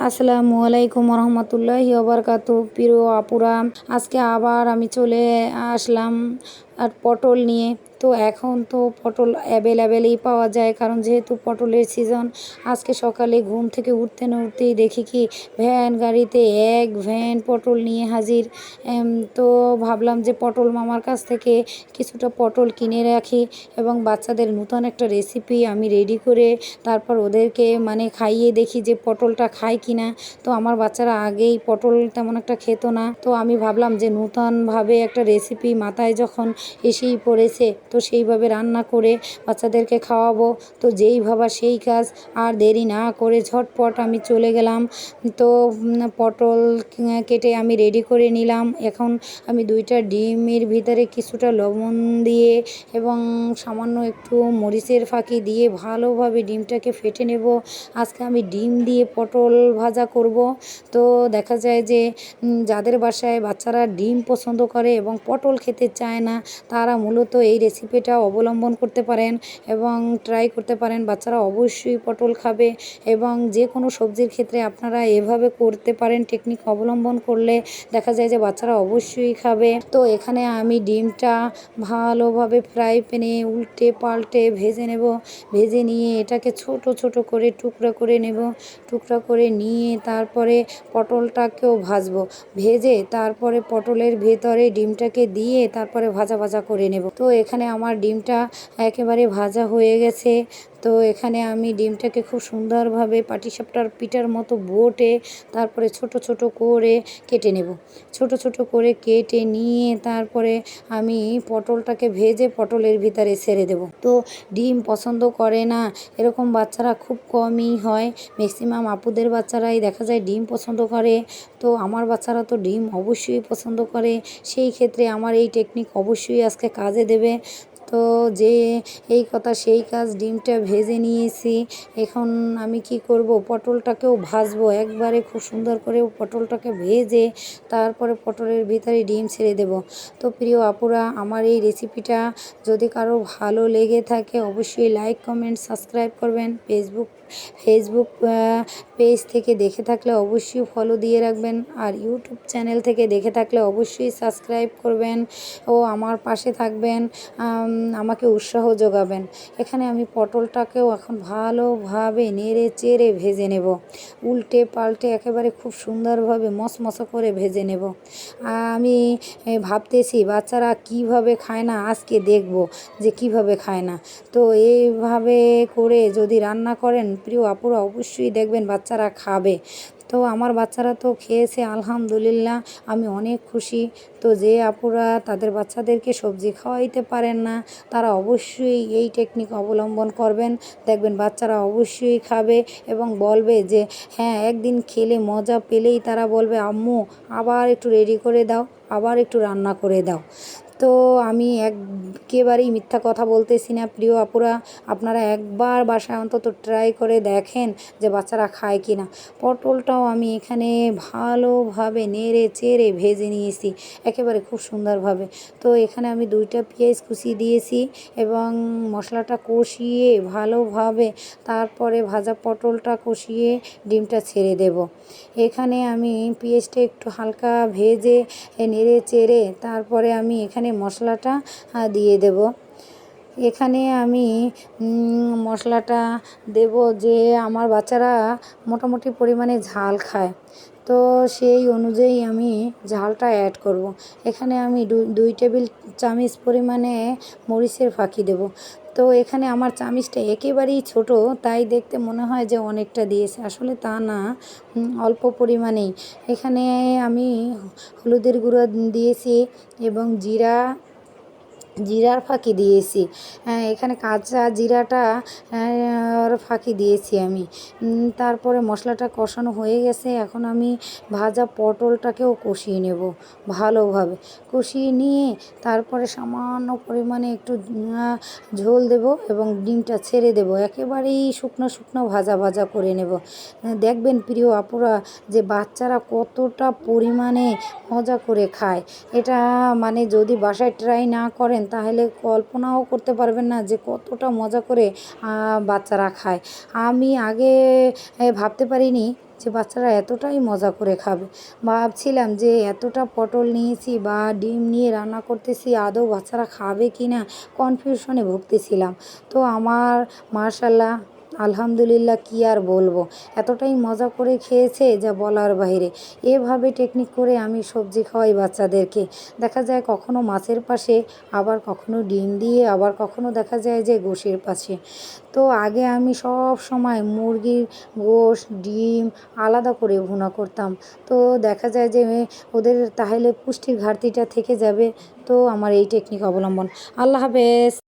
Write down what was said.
আসসালামু আলাইকুম রহমতুল্লাহ ওবরকাত। প্রিয় আপুরা আজকে আবার আমি চলে আসলাম আর পটল নিয়ে। তো এখন তো পটল অ্যাভেলেবেলই পাওয়া যায়। কারণ যেহেতু পটলের সিজন আজকে সকালে ঘুম থেকে উঠতে না উঠতেই দেখি কি ভ্যান গাড়িতে এক ভ্যান পটল নিয়ে হাজির। তো ভাবলাম যে পটল মামার কাছ থেকে কিছুটা পটল কিনে রাখি এবং বাচ্চাদের নতুন একটা রেসিপি আমি রেডি করে তারপর ওদেরকে মানে খাইয়ে দেখি যে পটলটা খায় কিনা। তো আমার বাচ্চারা আগেই পটল তেমন একটা খেত না। তো আমি ভাবলাম যে নূতনভাবে একটা রেসিপি মাথায় যখন এসেই পড়েছে তো সেইভাবে রান্না করে বাচ্চাদেরকে খাওয়াবো। তো যেই ভাবা সেই কাজ, আর দেরি না করে ঝটপট আমি চলে গেলাম। তো পটল কেটে আমি রেডি করে নিলাম। এখন আমি দুইটা ডিমের ভিতরে কিছুটা লবণ দিয়ে এবং সামান্য একটু মরিচের ফাঁকি দিয়ে ভালোভাবে ডিমটাকে ফেটে নেব। আজকে আমি ডিম দিয়ে পটল ভাজা করব। তো দেখা যায় যে যাদের বাসায় বাচ্চারা ডিম পছন্দ করে এবং পটল খেতে চায় না, তারা মূলত এই রেসিপিটা অবলম্বন করতে পারেন এবং ট্রাই করতে পারেন। বাচ্চারা অবশ্যই পটল খাবে এবং যে কোনো সবজির ক্ষেত্রে আপনারা এভাবে করতে পারেন। টেকনিক অবলম্বন করলে দেখা যায় যে বাচ্চারা অবশ্যই খাবে। তো এখানে আমি ডিমটা ভালোভাবে ফ্রাই প্যানে উল্টে পাল্টে ভেজে নেব। ভেজে নিয়ে এটাকে ছোট ছোট করে টুকরা করে নেব। টুকরা করে নিয়ে তারপরে পটলটাকেও ভাজবো। ভেজে তারপরে পটলের ভেতরে ডিমটাকে দিয়ে তারপরে ভাজা ভাজা করে নেব। তো এখানে আমার ডিমটা একেবারে ভাজা হয়ে গেছে। তো এখানে আমি ডিমটাকে খুব সুন্দরভাবে পাটিসাপটার পিঠার মতো বোটে, তারপরে ছোট ছোট করে কেটে নেব। ছোট ছোট করে কেটে নিয়ে তারপরে আমি পটলটাকে ভেজে পটলের ভিতরে ছেড়ে দেব। তো ডিম পছন্দ করে না, এরকম বাচ্চারা খুব কমই হয়। ম্যাক্সিমাম আপুদের বাচ্চারাই দেখা যায় ডিম পছন্দ করে। তো আমার বাচ্চারা তো ডিম অবশ্যই পছন্দ করে। সেই ক্ষেত্রে আমার এই টেকনিক অবশ্যই আজকে কাজে দেবে। তো যে এই কথা, সেই কাজ ডিমটা ভেজে নিয়েছি। এখন আমি কি করব? পটলটাকেও ভাজবো। একবারে খুব সুন্দর করে পটলটাকে ভেজে তারপরে পটলের ভিতরে ডিম ছেড়ে দেব। তো প্রিয় আপুরা, আমার এই রেসিপিটা যদি কারও ভালো লেগে থাকে, অবশ্যই লাইক, কমেন্ট, সাবস্ক্রাইব করবেন। ফেসবুক ফেসবুক পেজ থেকে দেখে থাকলে অবশ্যই ফলো দিয়ে রাখবেন। আর ইউটিউব চ্যানেল থেকে দেখে থাকলে অবশ্যই সাবস্ক্রাইব করবেন ও আমার পাশে থাকবেন আম, আমাকে উৎসাহ যোগাবেন। এখানে আমি পটলটাকেও এখন ভালোভাবে নেড়ে চেড়ে ভেজে নেব। উল্টে পাল্টে একেবারে খুব সুন্দরভাবে মশমশো করে ভেজে নেব। আমি ভাবতেছি বাচ্চারা কীভাবে খায় না আজকে দেখব যে কীভাবে খায় না। তো এইভাবে করে যদি রান্না করেন প্রিয় আপুরা অবশ্যই দেখবেন বাচ্চারা খাবে। তো আমার বাচ্চারা তো খেয়েছে, আলহামদুলিল্লাহ, আমি অনেক খুশি। তো যে আপুরা তাদের বাচ্চাদেরকে সবজি খাওয়াইতে পারেন না, তারা অবশ্যই এই টেকনিক অবলম্বন করবেন। দেখবেন বাচ্চারা অবশ্যই খাবে এবং বলবে যে হ্যাঁ একদিন খেলে মজা পেলেই তারা বলবে, আম্মু, আবার একটু রেডি করে দাও, আবার একটু রান্না করে দাও। তো আমি একেবারেই মিথ্যা কথা বলতেছি না, প্রিয় আপুরা। আপনারা একবার বাসায় অন্তত ট্রাই করে দেখেন যে বাচ্চারা খায় কি না পটলটাও আমি এখানে ভালোভাবে নেড়ে চেড়ে ভেজে নিয়েছি, একেবারে খুব সুন্দরভাবে। তো এখানে আমি দুইটা পেঁয়াজ কুচি দিয়েছি এবং মশলাটা কষিয়ে ভালোভাবে তারপরে ভাজা পটলটা কষিয়ে ডিমটা ছেড়ে দেব। এখানে আমি পেঁয়াজটা একটু হালকা ভেজে নেড়ে চেড়ে তারপরে আমি এখানে মশলাটা দিয়ে দেব। এখানে আমি মশলাটা দেব যে আমার বাচ্চারা মোটামুটি পরিমাণে ঝাল খায়। তো সেই অনুযায়ী আমি ঝালটা অ্যাড করব। এখানে আমি দুই টেবিল চামচ পরিমাণে মরিচের ফাঁকি দেব। তো এখানে আমার চামিচটা একেবারেই ছোট, তাই দেখতে মনে হয় যে অনেকটা দিয়েছে। আসলে তা না অল্প পরিমাণেই। এখানে আমি হলুদের গুঁড়ো দিয়েছি এবং জিরা জিরার ফাঁকি দিয়েছি। হ্যাঁ, এখানে কাঁচা জিরাটা ওর ফাঁকি দিয়েছি আমি। তারপরে মশলাটা কষানো হয়ে গেছে। এখন আমি ভাজা পটলটাকেও কষিয়ে নেব ভালোভাবে। কষিয়ে নিয়ে তারপরে সামান্য পরিমাণে একটু ঝোল দেব এবং ডিমটা ছেড়ে দেব। একেবারেই শুকনো শুকনো ভাজা ভাজা করে নেব। দেখবেন প্রিয় আপুরা যে বাচ্চারা কতটা পরিমাণে মজা করে খায়। এটা মানে যদি বাসায় ট্রাই না করেন তাহলে কল্পনাও করতে পারবেন না যে কতটা মজা করে বাচ্চারা খায়। আমি আগে ভাবতে পারিনি যে বাচ্চারা এতটাই মজা করে খাবে। ভাবছিলাম যে এতটা পটল নিয়েছি বা ডিম নিয়ে রান্না করতেছি, আদৌ বাচ্চারা খাবে কি না কনফিউশনে ভুগতেছিলাম। তো আমার মার্শাল্লাহ আলহামদুলিল্লাহ, কী আর বলব? এতটাই মজা করে খেয়েছে যা বলার বাইরে। এভাবে টেকনিক করে আমি সবজি খাওয়াই বাচ্চাদেরকে। দেখা যায় কখনো মাছের পাশে, আবার কখনো ডিম দিয়ে, আবার কখনো দেখা যায় যে গোশের পাশে। তো আগে আমি সব সময় মুরগির গোশ, ডিম আলাদা করে ভুনা করতাম। তো দেখা যায় যে ওদের তাহলে পুষ্টির ঘাটতিটা থেকে যাবে। তো আমার এই টেকনিক অবলম্বন। আল্লাহ হাফেজ।